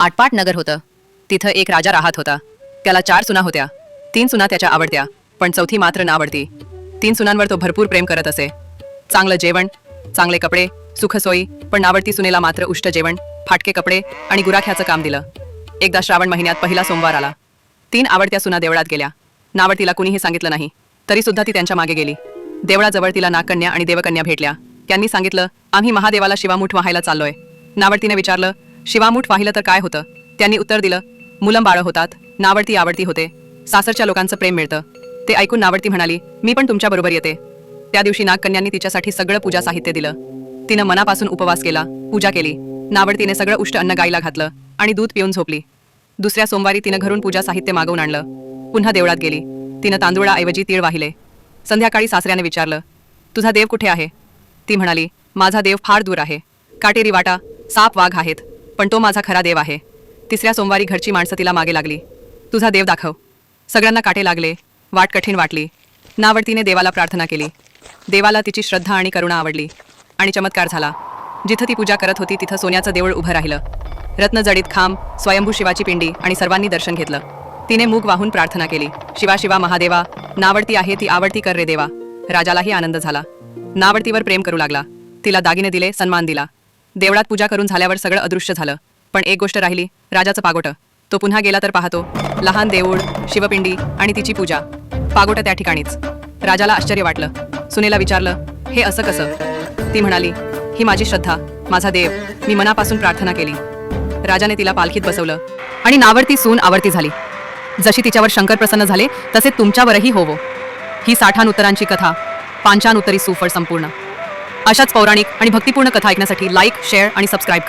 आटपाट नगर होतं. तिथं एक राजा राहत होता. त्याला चार सुना होत्या. तीन सुना त्याच्या आवडत्या पण चौथी मात्र नावडती. तीन सुनांवर तो भरपूर प्रेम करत असे. चांगलं जेवण चांगले कपडे सुखसोयी पण नावडती सुनेला मात्र उष्ट जेवण फाटके कपडे आणि गुराख्याचं काम दिलं. एकदा श्रावण महिन्यात पहिला सोमवार आला. तीन आवडत्या सुना देवळात गेल्या. नावडतीला कुणीही सांगितलं नाही. तरी सुद्धा ती त्यांच्या मागे गेली. देवळाजवळ तिला नागकन्या आणि देवकन्या भेटल्या. त्यांनी सांगितलं आम्ही महादेवाला शिवामूठ व्हायला चाललोय. नावडतीने विचारलं शिवामूठ वाहिलं तर काय होतं? त्यांनी उत्तर दिलं मुलं बाळं होतात नावडती आवडती होते. सासरच्या लोकांचं प्रेम मिळतं. ते ऐकून नावडती म्हणाली मी पण तुमच्याबरोबर येते. त्या दिवशी नागकन्यांनी तिच्यासाठी सगळं पूजा साहित्य दिलं. तिनं मनापासून उपवास केला पूजा केली. नावडतीने सगळं उष्ट अन्न गाईला घातलं आणि दूध पिऊन झोपली. दुसऱ्या सोमवारी तिनं घरून पूजा साहित्य मागवून आणलं. पुन्हा देवळात गेली. तिनं तांदुळाऐवजी तीळ वाहिले. संध्याकाळी सासऱ्याने विचारलं तुझा देव कुठे आहे? ती म्हणाली माझा देव फार दूर आहे. काटेरी वाटा साप वाघ आहेत. पण तो माझा खरा देव आहे. तिसऱ्या सोमवारी घरची माणसं तिला मागे लागली. तुझा देव दाखव. सगळ्यांना काटे लागले. वाट कठीण वाटली. नावडतीने देवाला प्रार्थना केली. देवाला तिची श्रद्धा आणि करुणा आवडली. आणि चमत्कार झाला. जिथं ती पूजा करत होती तिथं सोन्याचं देऊळ उभं राहिलं. रत्नजडीत खांब स्वयंभू शिवाची पिंडी आणि सर्वांनी दर्शन घेतलं. तिने मूग वाहून प्रार्थना केली. शिवा शिवा महादेवा नावडती आहे ती आवडती कर रे देवा. राजालाही आनंद झाला. नावडतीवर प्रेम करू लागला. तिला दागिने दिले सन्मान दिला. देवळात पूजा करून झाल्यावर सगळं अदृश्य झालं. पण एक गोष्ट राहिली राजाचं पागोटं. तो पुन्हा गेला तर पाहतो लहान देऊळ शिवपिंडी आणि तिची पूजा. पागोटं त्या ठिकाणीच. राजाला आश्चर्य वाटलं. सुनेला विचारलं हे असं कसं? ती म्हणाली ही माझी श्रद्धा माझा देव. मी मनापासून प्रार्थना केली. राजाने तिला पालखीत बसवलं आणि नावडती सून आवडती झाली. जशी तिच्यावर शंकर प्रसन्न झाले तसे तुमच्यावरही होवो. ही साठान उत्तरांची कथा पांचान उत्तरी सुफळ संपूर्ण. अशाच पौराणिक आणि भक्तिपूर्ण कथा ऐकण्यासाठी लाईक शेअर आणि सबस्क्राईब करा.